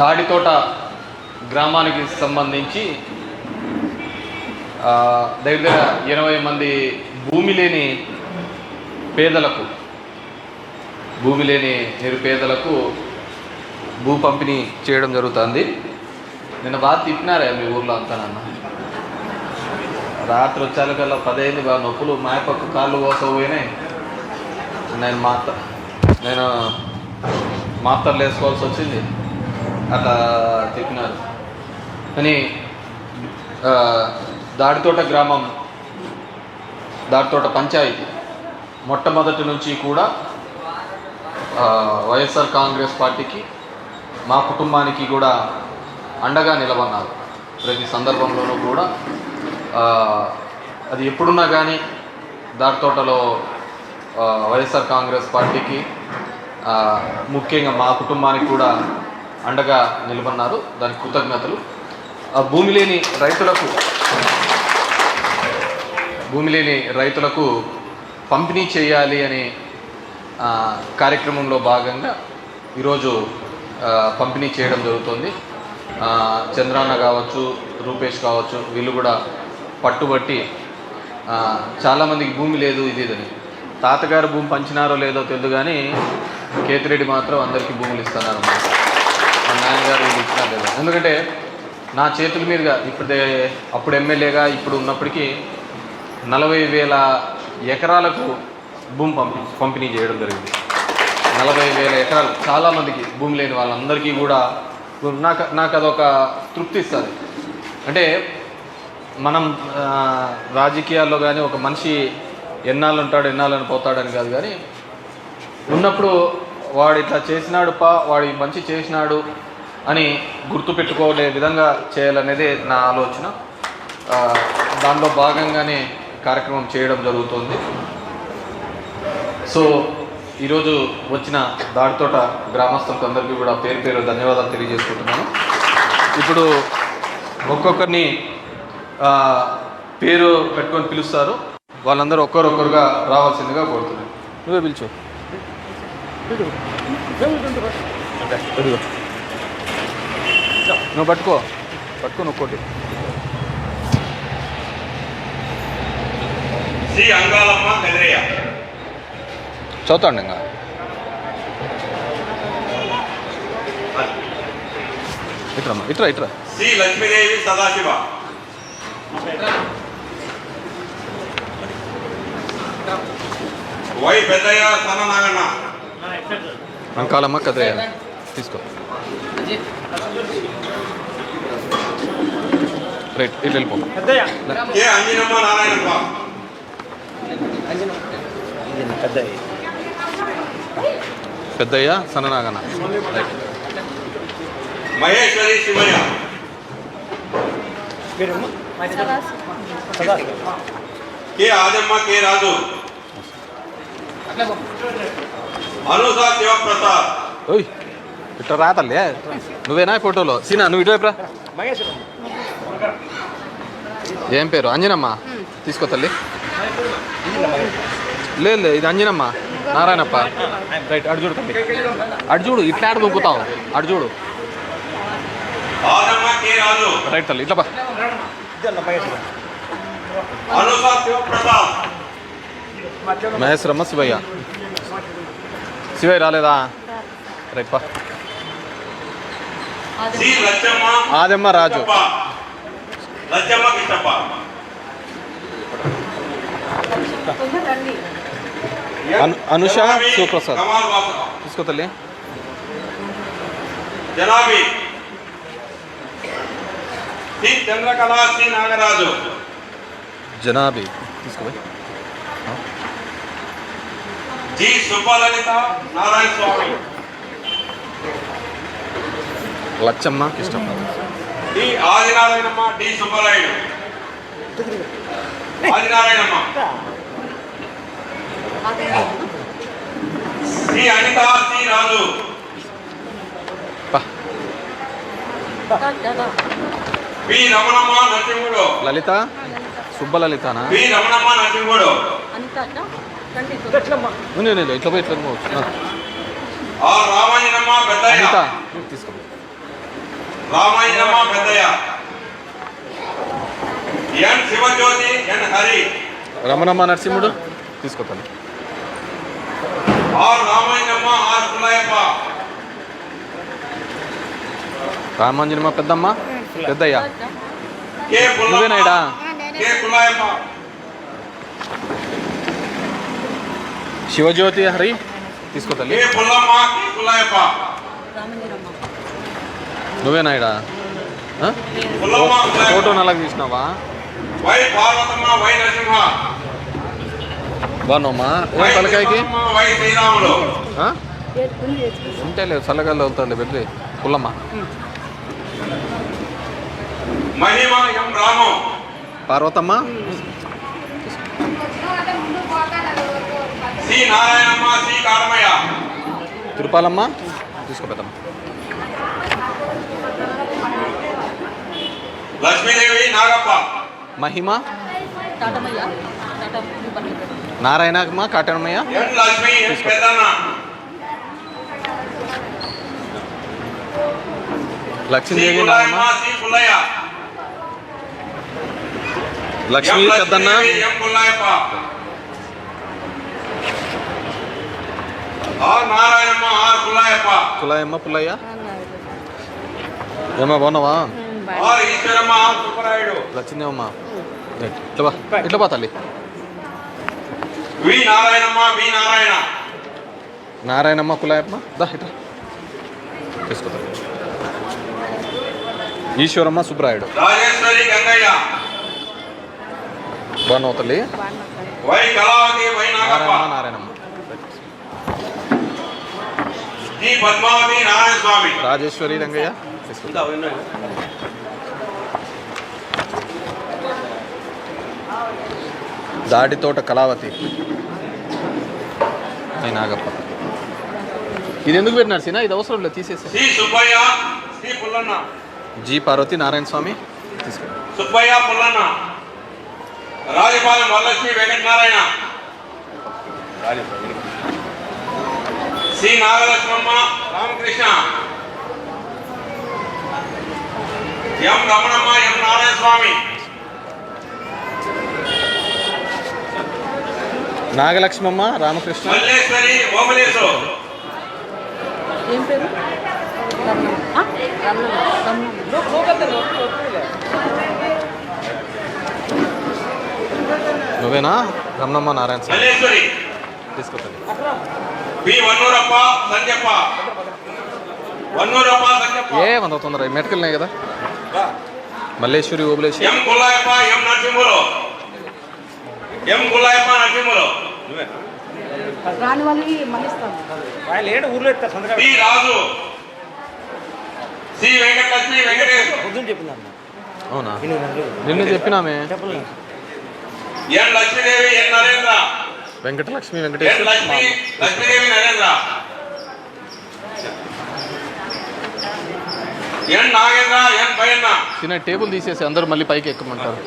దాడితోట గ్రామానికి సంబంధించి దగ్గర ఇరవై మంది భూమి లేని పేదలకు భూమి లేని నిరుపేదలకు భూ పంపిణీ చేయడం జరుగుతుంది. నిన్న బాగా తిప్పినారా మీ ఊర్లో అంతానన్న రాత్రి వచ్చాకల్లా పదైంది బాగా నొప్పులు మాయపక్క కాళ్ళు పోసపోయినాయి. నేను మాత నేను మాత్రలు వేసుకోవాల్సి వచ్చింది. అట్లా చెప్పినారు. కానీ దాడితోట గ్రామం దాడితోట పంచాయతీ మొట్టమొదటి నుంచి కూడా వైఎస్ఆర్ కాంగ్రెస్ పార్టీకి మా కుటుంబానికి కూడా అండగా నిలబడినారు. ప్రతి సందర్భంలోనూ కూడా అది ఎప్పుడున్నా కానీ దాడితోటలో వైఎస్ఆర్ కాంగ్రెస్ పార్టీకి ముఖ్యంగా మా కుటుంబానికి కూడా అండగా నిలబడినారు. దానికి కృతజ్ఞతలు. ఆ భూమి లేని రైతులకు భూమి లేని రైతులకు పంపిణీ చేయాలి అనే కార్యక్రమంలో భాగంగా ఈరోజు పంపిణీ చేయడం జరుగుతుంది. చంద్రాన్న కావచ్చు రూపేష్ కావచ్చు వీళ్ళు కూడా పట్టుబట్టి చాలామందికి భూమి లేదు ఇది ఇదని తాతగారు భూమి పంచినారో లేదో తెలియదు కానీ కేతిరెడ్డి మాత్రం అందరికీ భూములు ఇస్తున్నారు అన్నమాట నాన్నగారు వీళ్ళు ఇచ్చినా లేదా ఎందుకంటే నా చేతుల మీదుగా ఇప్పుడు అప్పుడు ఎమ్మెల్యేగా ఇప్పుడు ఉన్నప్పటికీ నలభై వేల ఎకరాలకు భూమి పంపి పంపిణీ చేయడం జరిగింది. నలభై వేల ఎకరాలు చాలామందికి భూమి లేని వాళ్ళందరికీ కూడా నాకు నాకు అదొక తృప్తి ఇస్తుంది. అంటే మనం రాజకీయాల్లో కానీ ఒక మనిషి ఎన్నాళ్ళు ఉంటాడు ఎన్నాళ్ళని పోతాడని కాదు కానీ ఉన్నప్పుడు వాడు ఇట్లా చేసినాడు పా వాడు మంచి చేసినాడు అని గుర్తుపెట్టుకోలే విధంగా చేయాలనేదే నా ఆలోచన. ఆ, దానిలో భాగంగానే కార్యక్రమం చేయడం జరుగుతుంది. సో ఈరోజు వచ్చిన దాడితోట గ్రామస్తులకు అందరికీ కూడా పేరు పేరు ధన్యవాదాలు తెలియజేసుకుంటున్నాను. ఇప్పుడు ఒక్కొక్కరిని ఆ, పేరు పెట్టుకొని పిలుస్తారు. వాళ్ళందరూ ఒక్కరొక్కరుగా రావాల్సిందిగా కోరుతున్నాను. నువ్వే పిలుచు. నువ్వు పట్టుకో. పట్టుకో కదిరయ్య చదువుతాండి ఇంకా. ఇట్రమ్మా ఇట్రా ఇట్రా. శ్రీ లక్ష్మీదేవి సదాశివ. వై పెద్దయ్య సన్ననాగన్న అంకాలమ్మ కదయ్య తీసుకో. రైట్ ఇటు వెళ్ళిపో. Peddayya. Sannanaganna. Right Maheshwari Shivayya. K Adamma K Raju. అనుస Shivaprasad. ఇట్లా రా తల్లి నువ్వేనా ఫోటోలో? సీనా నువ్వు ఇటువైపు రా. ఏం పేరు? అంజనమ్మ? తీసుకో తల్లి. లేదు ఇది అంజనమ్మ. నారాయణప్ప. రైట్ అటు చూడు తల్లి. అటు చూడు ఇట్లా ఆడ దూకుతావు అటు చూడు. రైట్ తల్లి ఇట్లా బా మహేశ్వరమ్మ శివయ్య. శివయ్య రాలేదా? రైట్ పా. శ్రీ లచ్చమ్మ ఆదమ్మ రాజు. కిష్టప్ప. లచ్చమ్మ కిష్టప్ప అను- అనుష జనాబి శివప్రసాద్ కమాల్ వాసు. తీసుకో తల్లి. జనాబి శ్రీ చంద్రకళ శ్రీ నాగరాజు. జనాబి తీసుకో బై. జి సుబ్బలలిత నారాయణ స్వామి. లచ్చమ్మ ఇష్టం డి ఆదినారాయణమ్మ డి సుబ్బరాయుడు. ఆదినారాయణమ్మ. శ్రీ అనిత శ్రీ రాజు. పా. వి రమణమ్మ నరసింహుడు. లలిత సుబ్బలలితనా? రమణమ్మ నరసింహుడు. ఇట్లా పోయి ఇట్లా పోవచ్చు ఆ. తీసుకో. రామాయణమ్మ పెద్దయ్య. ఎన్ శివజ్యోతి ఎన్ హరి. రమణమ్మ నరసింహుడు తీసుకోతాను ఆర్ రామాయణమ్మ ఆర్ పుల్లయ్యప్ప రామాంజనమ్మ పెద్దమ్మ పెద్దయ్య. నువ్వేనాయిడా శివజ్యోతి హరి తీసుకో తల్లి పుల్లమ్మ పుల్లయ్యప్ప ఆ? పుల్లమ్మ ఫోటో నల్లగా తీసినావా? బాగున్నావమ్మా? ఏం తలకాయకి? ఉంటే లేదు చల్లగాలి వెళ్తాను పెద్ద పుల్లమ్మ. పార్వతమ్మ? తిరుపాలమ్మ? తీసుకో పెద్దమ్మ. లక్ష్మీదేవి నాగప్ప మహిమ టాటమయ్య Tata Narayanamma కాటనమయ్య N Lakshmi N Peddanna C Lakshmidevi Pullayyamma Naramma C Pullayya Lakshmi M Peddanna Lakshmidevi, M Pullayyappa R Narayanamma R Pullayyappa Pullayyamma Pullayya ఏమా బాగున్నావా ఆర్ ఈశ్వరమ్మ ఆర్ సుబ్బరాయుడు. లక్ష్మీదేవమ్మ ఇట్లా బా ఇట్లా బా తల్లి. వి నారాయణమ్మ వి నారాయణ. నారాయణమ్మ పుల్లయ్యమ్మ దా ఇట్లా. ఈశ్వరమ్మ సుబ్రాయుడు రాజేశ్వరి గంగయ్య. బాగున్నావు తల్లి? Y Kalavathi Y Nagappa. Narayanamma Narayanamma. Shri Padmavathi Narayana Swamy. Rajeshwari Rangayya తీసుకో. దాడితోట కళావతి. నాగప్ప. ఇది ఎందుకు పెట్టినారు సీనా? ఇది అవసరం లేదు తీసేసి Shri Subbayya Shri Pullanna. G Parvathi Narayana Swamy Subbayya Pullanna. Rajapalem Varalakshmi Venkatanarayana. Shri Nagalakshmamma Ramakrishna. M Ramanamma M Narayana Swamy Nagalakshmamma Ramakrishna Malleshwari ఓమలేశ్వరు ఏం పేరు రమణ ఆ? రమణ రమణ నువ్వేనా? రమణమ్మ నారాయణ స్వామి మల్లేశ్వరి. తీసుకో తల్లి. బి వన్నూరప్ప సంజప్ప. వన్నూరప్ప సంజప్ప. ఏ వంద తొందర మెటకల్నే కదా. మల్లేశ్వరి ఓబులేశ్వరి. నరసింహులు రాని వాళ్ళకి లేడు ఊర్లో ఎత్తారు రాజు. వెంకటలక్ష్మి వెంకటేష్. అవునా? నిన్ను చెప్పినామే. చెప్పలేదు. ఎన్ లక్ష్మీదేవి ఎన్ నరేంద్ర. వెంకటలక్ష్మి వెంకటేశ్వర లక్ష్మి లక్ష్మీదేవి నరేంద్ర. ఎన్ నాగేంద్ర ఎన్ భయన్న. తినే టేబుల్ తీసేసి అందరూ మళ్ళీ పైకి ఎక్కమంటారు.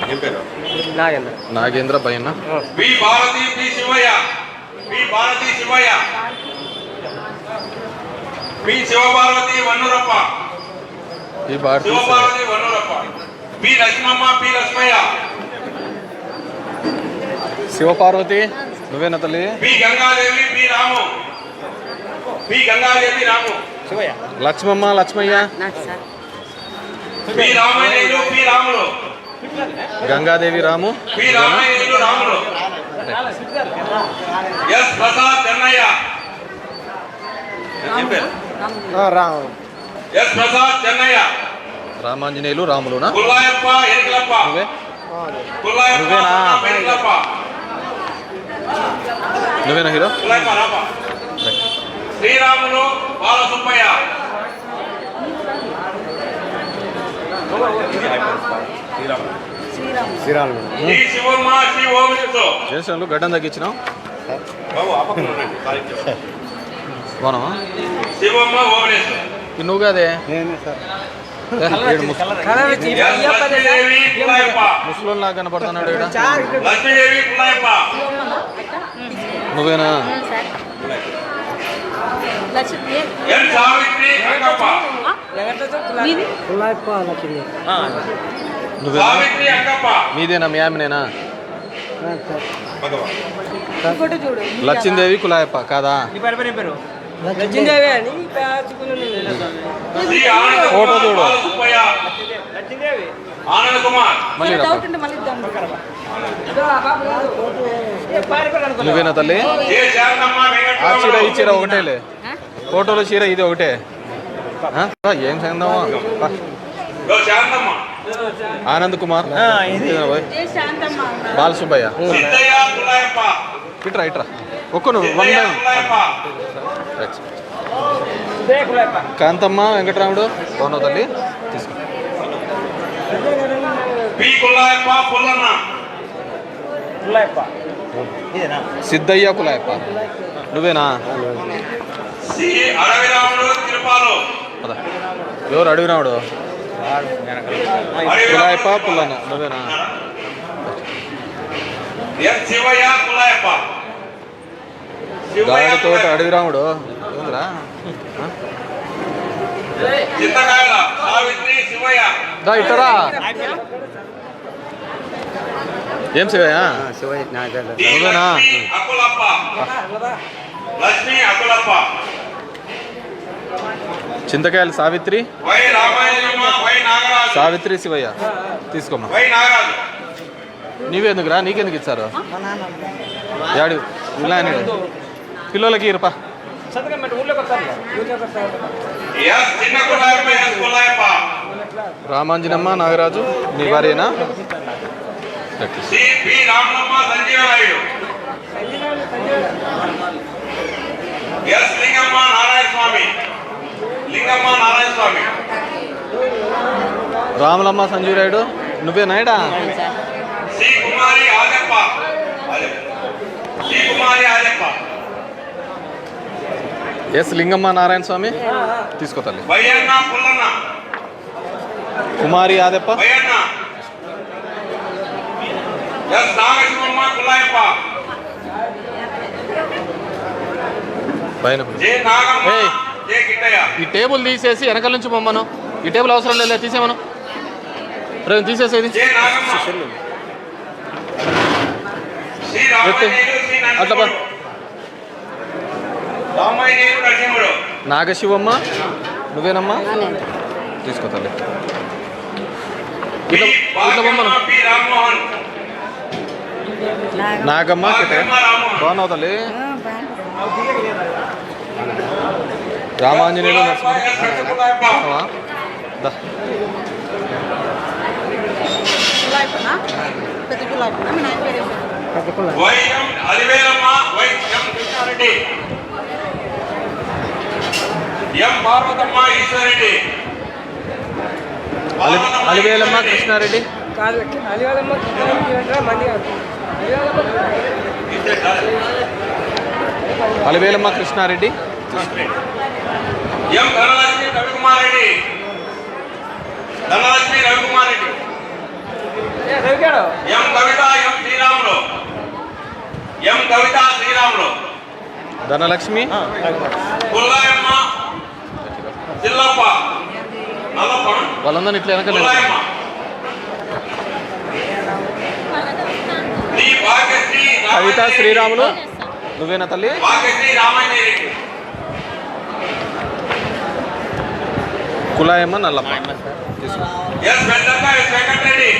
Nagendra. Nagendra Bharati Shivayya. Bharati Shivayya. Shivaparvathi Vannurappa E Bharathi Shivaparvathi Vannurappa B Lakshmamma Lakshmayya. Shivaparvati నువ్వేనా తల్లి? B Gangadevi B Ramu. B Gangadevi Ramu. Shivayya. Lakshmamma Lakshmayya. నాకు సార్. బి రామయ్యలు బి రాములు. గంగాదేవి రాము. రామాంజనేయులు రాములునా? నువ్వేనా? నువ్వేనా హీరో? శ్రీరాములు బాలసుబ్బయ్య. శ్రీరామ్ చేసాను గడ్డం బాగున్నావా? ఇది నువ్వు కాదే? నేనే సార్. ఏ, ఈడు ముస్- ఎస్ లక్ష్మీదేవి పుల్లాయప్ప ముసలోని లాగా కనపడుతున్నాడు నువ్వేనా? లక్ష్మి మీదేనా? మీ ఆమెనేనా? లక్ష్మీదేవి కులాయప్ప కాదా? నీ పేరు పేరు ఏం పేరు? శ్రీ ఆనంద ఫోటో చూడు. నువ్వేనా తల్లి? ఆ చీర ఈ చీర ఒకటేలే. ఫోటోలో చీర ఇది ఒకటే? ఏం శారదమ్మ ఆనంద్ కుమార్. ఆ, ఇది. ఇదేనా పోయ్? ఏ శాంతమ్మ ఉన్నారు. బాలసుబ్బయ్య. ఇట్రా ఇట్రా ఒక్క నువ్వు వన్ కాంతమ్మ వెంకటరాముడు బాగున్నావు తల్లి? తీసుకో. సిద్ధయ్య కులాయప్ప. నువ్వేనా? తిరుపాలు పద ఎవరు అడిగినాడు కులాయప్ప పుల్లన్న నువ్వేనా ఎస్ శివయ్య కులాయప్ప శివయ్య గాడితోట కులాయప్ప. అడవిరాముడు ఏందిరా ఆ? చింతకాయల సావిత్రి శివయ్య దా ఇట్టరా ఏం శివయ్య డి నువ్వేనా? Lakshmi Akulappa Lakshmi Akulappa Chinthakayala Savitri. Y Ramayanamma Y Nagaraju. Savitri Shivayya. తీసుకోమ్మా. వై నాగరాజు. నీవెందుకురా నీకెందుకు ఇచ్చారు? యాడు ఇలా పిల్లలకి ఇరపా. సంతకం పెట్టి ఊళ్ళోకి వస్తారు ఊళ్ళోకి వస్తారు ఎస్ చిన్న కులాయప్ప ఎస్ కులాయప్ప రామాంజనమ్మ నాగరాజు నీ భార్యనా C P Ramalamma Sanjeeva Naidu S Lingamma Narayana Swamy Lingamma Narayana Swamy Ramulamma Sanjeev Rayudu నువ్వే నాయుడా ఎస్ లింగమ్మ నారాయణ స్వామి. తీసుకో తల్లి. కుమారి ఆదెప్ప. పైన ఈ టేబుల్ తీసేసి వెనకాల నుంచి పొమ్మను ఈ టేబుల్ అవసరం లేదు తీసేమను రే తీసేసేది అట్లా నాగశివమ్మ నువ్వేనమ్మా? తీసుకో తల్లి. ఇట్లా ఇట్లా నాగమ్మ. బాగున్నావు తల్లి? రామాంజనేయులు నరసింహ పెద్ద? మీ నాయన పేరు అలివేలమ్మ కృష్ణారెడ్డి. ఎం పార్వతమ్మ ఈశ్వరెడ్డి అలి పార్వతమ్మ అలివేలమ్మ. కృష్ణారెడ్డి. కాదు. అలివేలమ్మ కృష్ణారెడ్డి. ఎం ధనలక్ష్మి రవికుమార్ రెడ్డి. ధనలక్ష్మి రవికుమార్ రెడ్డి. ఎం కవిత ఎం శ్రీరాములు? ఎం కవిత శ్రీరాములు? ధనలక్ష్మి? పుల్లయమ్మ వాళ్ళందరినీ ఇట్లా భాగ్యశ్రీ కవిత శ్రీరాములు? నువ్వేనా తల్లి? కులాయమ్మ నల్లమ్మ తీసుకో S Venkata S Venkatareddy S Mamata Vivekananda Reddy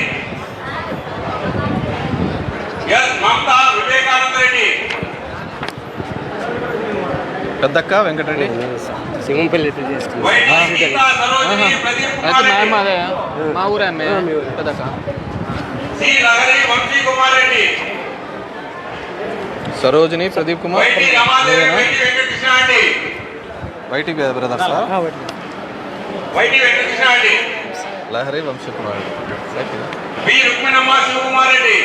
పెద్దక్క వెంకటరెడ్డి. సింగంపల్లి అయితే కుమార్ మా అమ్మ రెడ్డి అదే మా ఊరే అమ్మే. పెద్దక్క. కుమార్ రెడ్డి సరోజిని ప్రదీప్ కుమార్. వైటి వెంకటకృష్ణ రెడ్డి లహరి వంశీ కుమార్ రెడ్డి